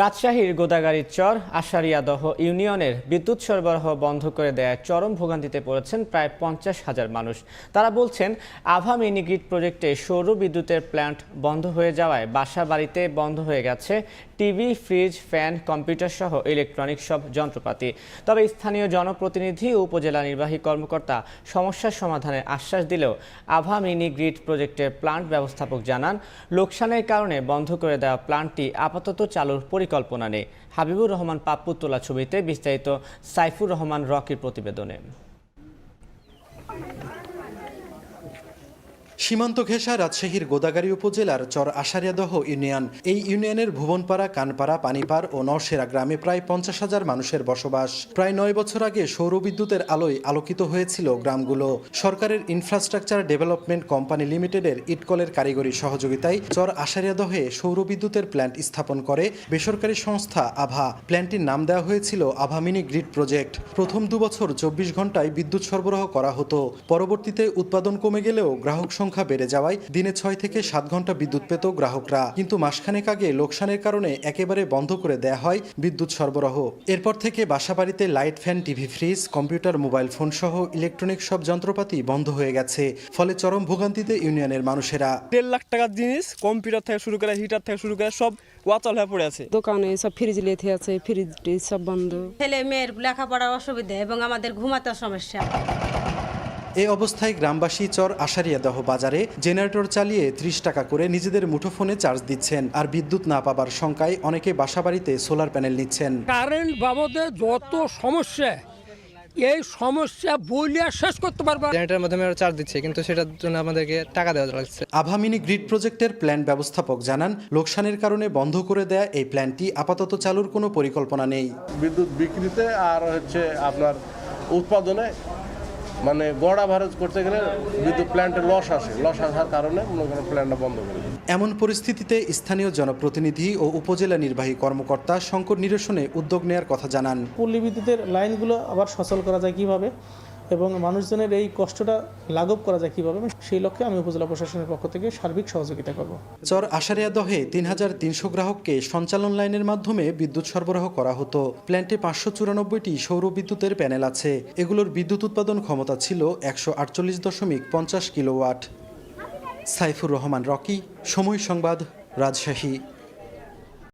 রাজশাহীর গোদাগাড়ির চর আশারিয়াদহ ইউনিয়নের বিদ্যুৎ সরবরাহ বন্ধ করে দেয় চরম ভোগান্তিতে পড়েছেন প্রায় পঞ্চাশ হাজার মানুষ। তারা বলছেন, আভা মিনিগ্রিড প্রজেক্টে সৌর বিদ্যুতের প্ল্যান্ট বন্ধ হয়ে যাওয়ায় বাসা বাড়িতে বন্ধ হয়ে গেছে টিভি, ফ্রিজ, ফ্যান, কম্পিউটার সহ ইলেকট্রনিক সব যন্ত্রপাতি। তবে স্থানীয় জনপ্রতিনিধি ও উপজেলা নির্বাহী কর্মকর্তা সমস্যার সমাধানের আশ্বাস দিলেও আভা মিনি গ্রিড প্রজেক্টের প্লান্ট ব্যবস্থাপক জানান, লোকসানের কারণে বন্ধ করে দেওয়া প্লান্টটি আপাতত চালুর পরিকল্পনা নেই। হাবিবুর রহমান পাপ্পু তোলা ছবিতে বিস্তারিত সাইফুর রহমান রকির প্রতিবেদনে। সীমান্ত ঘেঁষা রাজশাহীর গোদাগাড়ী উপজেলার চর আশারিয়াদহ ইউনিয়ন। এই ইউনিয়নের ভুবনপাড়া, কানপাড়া, পানিপাড় ও নরসেরা গ্রামে প্রায় পঞ্চাশ হাজার মানুষের বসবাস। প্রায় নয় বছর আগে সৌরবিদ্যুতের আলোয় আলোকিত হয়েছিল গ্রামগুলো। সরকারের ইনফ্রাস্ট্রাকচার ডেভেলপমেন্ট কোম্পানি লিমিটেডের ইটকলের কারিগরি সহযোগিতায় চর আশারিয়াদহে সৌরবিদ্যুতের প্ল্যান্ট স্থাপন করে বেসরকারি সংস্থা আভা। প্ল্যান্টটির নাম দেওয়া হয়েছিল আভা মিনি গ্রিড প্রজেক্ট। প্রথম দুবছর চব্বিশ ঘন্টায় বিদ্যুৎ সরবরাহ করা হতো। পরবর্তীতে উৎপাদন কমে গেলেও গ্রাহক সংখ্যা বেড়ে যাওয়ায় দিনে ছয় থেকে সাত ঘণ্টা বিদ্যুৎ পেত গ্রাহকরা। কিন্তু মাসখানেক আগে লোকসানের কারণে একেবারে বন্ধ করে দেয়া হয় বিদ্যুৎ সরবরাহ। এরপর থেকে বাসাবাড়িতে light fan TV fridge computer mobile phone সহ ইলেকট্রনিক সব যন্ত্রপাতি বন্ধ হয়ে গেছে। ফলে চরম ভোগান্তিতে ইউনিয়নের মানুষেরা। দেড় লাখ টাকার জিনিস কম্পিউটার থেকে শুরু করে হিটার থেকে শুরু করে সব ওয়াচল হয়ে পড়ে আছে। দোকানে সব ফ্রিজ লেথে আছে ফ্রিজ সব বন্ধ। ছেলে মেয়ের লেখাপড়ার অসুবিধা এবং আমাদের ঘুমাতে সমস্যা। এ অবস্থায় গ্রামবাসী চর আশারিয়াদহ বাজারে জেনারেটর চালিয়ে ত্রিশ টাকা করে নিজেদের মুঠোফোনে চার্জ দিচ্ছেন আর বিদ্যুৎ না পাবার শঙ্কায় অনেকে বাসাবাড়িতে সোলার প্যানেল নিচ্ছেন। কারেন্ট বাবদে যত সমস্যা এই সমস্যা বলিয়া শেষ করতে পারবা জেনারেটারের মাধ্যমে আমরা চার্জ দিচ্ছি কিন্তু সেটার জন্য আমাদেরকে টাকা দেওয়া লাগছে। আভামিনি গ্রিড প্রজেক্টের প্ল্যান ব্যবস্থাপক জানান লোকসানের কারণে বন্ধ করে দেয়া এই প্ল্যানটি আপাতত চালুর কোনো পরিকল্পনা নেই। বিদ্যুৎ বিক্রিতে আর হচ্ছে আপনার উৎপাদনে মানে গড় ভারত করতে গেলে বিদ্যুৎ প্ল্যান্টে লস আসে। লস আসার কারণে মনে করেন প্ল্যান্টটা বন্ধ করে। এমন পরিস্থিতিতে স্থানীয় জনপ্রতিনিধি ও উপজেলা নির্বাহী কর্মকর্তা সংকট নিরসনে উদ্যোগ নেয়ার কথা জানান। পল্লী বিদ্যুতের লাইনগুলো আবার সচল করা যায় কীভাবে? এবং মানুষজনের এই কষ্টটা লাঘব করা যায় কীভাবে, সেই লক্ষ্যে আমি উপজেলা প্রশাসনের পক্ষ থেকে সার্বিক সহযোগিতা করব। চর আশারিয়া দহে তিন হাজার তিনশো গ্রাহককে সঞ্চালন লাইনের মাধ্যমে বিদ্যুৎ সরবরাহ করা হতো। প্ল্যান্টে পাঁচশো চুরানব্বইটি সৌর বিদ্যুতের প্যানেল আছে। এগুলোর বিদ্যুৎ উৎপাদন ক্ষমতা ছিল একশো আটচল্লিশ দশমিক পঞ্চাশ কিলোওয়াট। সাইফুর রহমান, রকি, সময় সংবাদ, রাজশাহী।